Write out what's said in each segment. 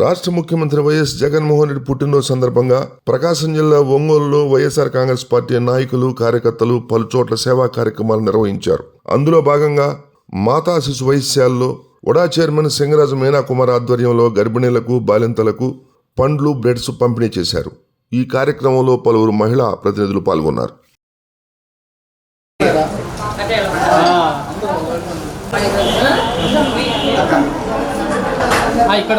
రాష్ట్ర ముఖ్యమంత్రి వైఎస్ జగన్మోహన్ రెడ్డి పుట్టినరోజు సందర్భంగా ప్రకాశం జిల్లా ఒంగోలులో వైఎస్ఆర్ కాంగ్రెస్ పార్టీ నాయకులు కార్యకర్తలు పలు చోట్ల సేవా కార్యక్రమాలు నిర్వహించారు. అందులో భాగంగా మాతా శిశు వైశ్యాల్లో ఉడా చైర్మన్ సింగరాజు మీనాకుమార్ ఆధ్వర్యంలో గర్భిణీలకు బాలింతలకు పండ్లు బ్రెడ్స్ పంపిణీ చేశారు. ఈ కార్యక్రమంలో పలువురు మహిళా ప్రతినిధులు పాల్గొన్నారు. ఇక్కడ.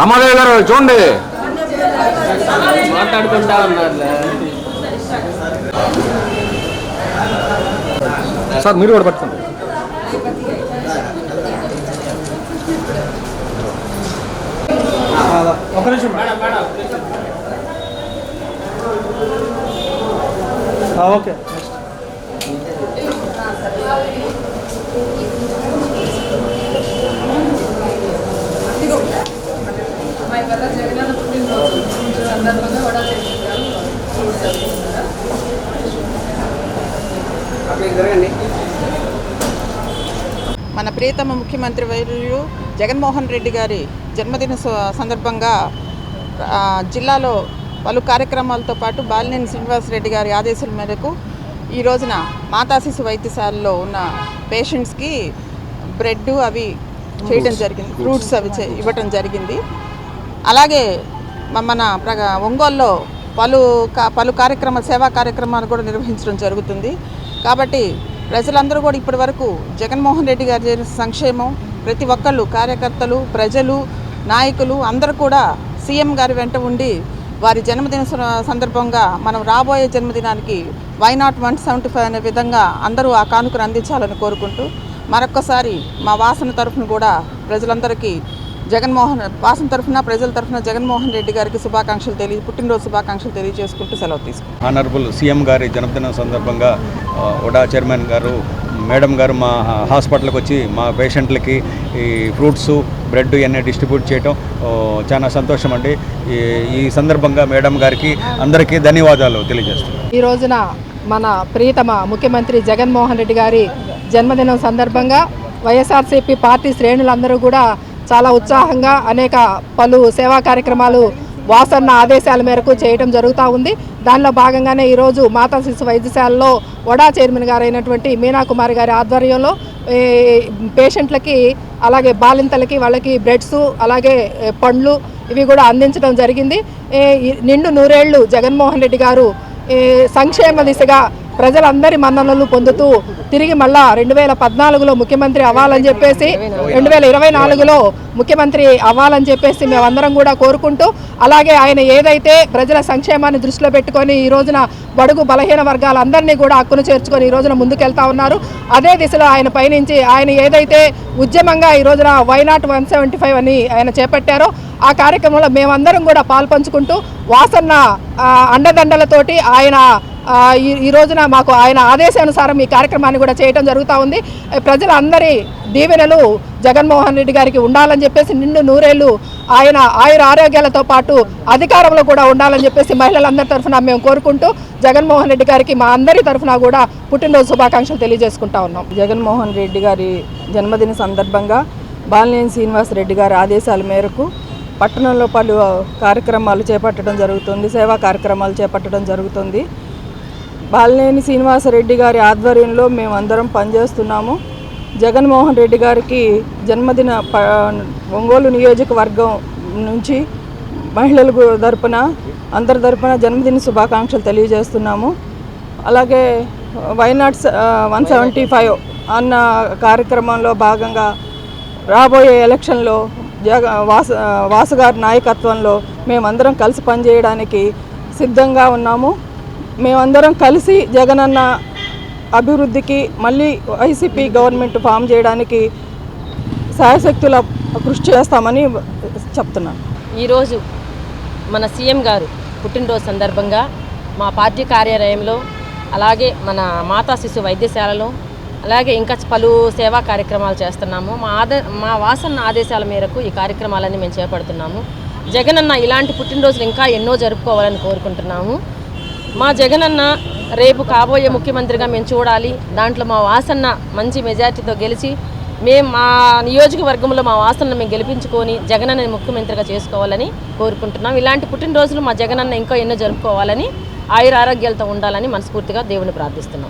రమాదేవి గారు చూడండి. మాట్లాడుకుంటా ఉన్నారులే. సార్ మీరు కూడా పట్టుకోండి. ఒక నిమిషం. ఓకే. మన ప్రియతమ ముఖ్యమంత్రి వైద్యులు జగన్మోహన్ రెడ్డి గారి జన్మదిన సందర్భంగా జిల్లాలో పలు కార్యక్రమాలతో పాటు బాలినేని శ్రీనివాసరెడ్డి గారి ఆదేశాల మేరకు ఈ రోజున మాతా శిశు వైద్యశాలలో ఉన్న పేషెంట్స్కి బ్రెడ్ అవి చేయడం జరిగింది. ఫ్రూట్స్ అవి చే- ఇవ్వటం జరిగింది. అలాగే మన ఒంగోలులో పలు కా- పలు కార్యక్రమాలు సేవా కార్యక్రమాలు కూడా నిర్వహించడం జరుగుతుంది. కాబట్టి ప్రజలందరూ కూడా ఇప్పటి వరకు జగన్మోహన్ రెడ్డి గారి చేసిన సంక్షేమం ప్రతి ఒక్కళ్ళు కార్యకర్తలు ప్రజలు నాయకులు అందరూ కూడా సీఎం గారి వెంట ఉండి వారి జన్మదిన సందర్భంగా మనం రాబోయే జన్మదినానికి why not one seventy five అనే విధంగా అందరూ ఆ కానుకను అందించాలని కోరుకుంటూ మరొక్కసారి మా వాసన తరఫున కూడా ప్రజలందరికీ జగన్మోహన్ వాసన తరఫున ప్రజల తరఫున జగన్మోహన్ రెడ్డి గారికి శుభాకాంక్షలు తెలియ పుట్టినరోజు శుభాకాంక్షలు తెలియజేసుకుంటూ సెలవు తీసుకుంటాం ఆనరబుల్ సీఎం గారి జన్మదినం సందర్భంగా ఆ, ఉడా చైర్మన్ గారు మేడం గారు మా హాస్పిటల్కి వచ్చి మా పేషెంట్లకి ఈ ఫ్రూట్స్ బ్రెడ్ ఇవన్నీ డిస్ట్రిబ్యూట్ చేయటం చాలా సంతోషం అండి ఈ- ఈ సందర్భంగా మేడం గారికి అందరికీ ధన్యవాదాలు తెలియజేస్తున్నాను. ఈ రోజున మన ప్రియతమ ముఖ్యమంత్రి జగన్మోహన్ రెడ్డి గారి జన్మదినం సందర్భంగా వైఎస్ఆర్సీపీ పార్టీ శ్రేణులందరూ కూడా చాలా ఉత్సాహంగా అనేక పలు సేవా కార్యక్రమాలు వాసన్న ఆదేశాల మేరకు చేయడం జరుగుతూ ఉంది. దానిలో భాగంగానే ఈరోజు మాతా శిశు వైద్యశాలలో వడా చైర్మన్ గారైనటువంటి మీనాకుమారి గారి ఆధ్వర్యంలో పేషెంట్లకి అలాగే బాలింతలకి వాళ్ళకి బ్రెడ్స్ అలాగే పండ్లు ఇవి కూడా అందించడం జరిగింది. నిండు నూరేళ్ళు జగన్మోహన్ రెడ్డి గారు సంక్షేమ దిశగా ప్రజలందరి మన్ననలు పొందుతూ తిరిగి మళ్ళా రెండు వేల పద్నాలుగులో ముఖ్యమంత్రి అవ్వాలని చెప్పేసి రెండు వేల ఇరవై నాలుగులో ముఖ్యమంత్రి అవ్వాలని చెప్పేసి మేమందరం కూడా కోరుకుంటూ అలాగే ఆయన ఏదైతే ప్రజల సంక్షేమాన్ని దృష్టిలో పెట్టుకొని ఈ రోజున బడుగు బలహీన వర్గాలందరినీ కూడా హక్కును చేర్చుకొని ఈ రోజున ముందుకెళ్తా ఉన్నారు. అదే దిశలో ఆయన పయనించి ఆయన ఏదైతే ఉద్యమంగా ఈ రోజున వైనాట్ వన్ సెవెంటీ ఫైవ్ అని ఆయన చేపట్టారో ఆ కార్యక్రమంలో మేమందరం కూడా పాల్పంచుకుంటూ వాసన్న అండదండలతోటి ఆయన ఈ ఈ రోజున మాకు ఆయన ఆదేశానుసారం ఈ కార్యక్రమాన్ని కూడా చేయడం జరుగుతూ ఉంది. ప్రజలందరి దీవెనలు జగన్మోహన్ రెడ్డి గారికి ఉండాలని చెప్పేసి నిండు నూరేళ్ళు ఆయన ఆయుర ఆరోగ్యాలతో పాటు అధికారంలో కూడా ఉండాలని చెప్పేసి మహిళలందరి తరఫున మేము కోరుకుంటూ జగన్మోహన్ రెడ్డి గారికి మా అందరి తరఫున కూడా పుట్టినరోజు శుభాకాంక్షలు తెలియజేసుకుంటా ఉన్నాం. జగన్మోహన్ రెడ్డి గారి జన్మదిన సందర్భంగా బాలినేని శ్రీనివాస్ రెడ్డి గారి ఆదేశాల మేరకు పట్టణంలో పలు కార్యక్రమాలు చేపట్టడం జరుగుతుంది సేవా కార్యక్రమాలు చేపట్టడం జరుగుతుంది. బాలినేని శ్రీనివాసరెడ్డి గారి ఆధ్వర్యంలో మేమందరం పనిచేస్తున్నాము. జగన్మోహన్ రెడ్డి గారికి జన్మదిన ప ఒంగోలు నియోజకవర్గం నుంచి మహిళల తరపున అందరి తరపున జన్మదిన శుభాకాంక్షలు తెలియజేస్తున్నాము. అలాగే వైనాట్ వన్ సెవెంటీ ఫైవ్ అన్న కార్యక్రమంలో భాగంగా రాబోయే ఎలక్షన్లో జగ వాస వాసు గారి నాయకత్వంలో మేమందరం కలిసి పనిచేయడానికి సిద్ధంగా ఉన్నాము. మేమందరం కలిసి జగనన్న అభివృద్ధికి మళ్ళీ వైసీపీ గవర్నమెంట్ ఫామ్ చేయడానికి శాయశక్తుల కృషి చేస్తామని చెప్తున్నాను ఈరోజు మన సీఎం గారు పుట్టినరోజు సందర్భంగా మా పార్టీ కార్యాలయంలో అలాగే మన మాతా శిశు వైద్యశాలలో అలాగే ఇంకా పలు సేవా కార్యక్రమాలు చేస్తున్నాము. మా ఆద మా వాసన్న ఆదేశాల మేరకు ఈ కార్యక్రమాలన్నీ మేము చేపడుతున్నాము. జగనన్న ఇలాంటి పుట్టినరోజులు ఇంకా ఎన్నో జరుపుకోవాలని కోరుకుంటున్నాము. మా జగనన్న రేపు కాబోయే ముఖ్యమంత్రిగా మేము చూడాలి. దాంట్లో మా వాసన్న మంచి మెజార్టీతో గెలిచి మేము మా నియోజకవర్గంలో మా వాసనను మేము గెలిపించుకొని జగనన్న ముఖ్యమంత్రిగా చేసుకోవాలని కోరుకుంటున్నాం. ఇలాంటి పుట్టినరోజులు మా జగనన్న ఇంకా ఎన్నో జరుపుకోవాలని ఆయుర ఆరోగ్యాలతో ఉండాలని మనస్ఫూర్తిగా దేవుని ప్రార్థిస్తున్నాం.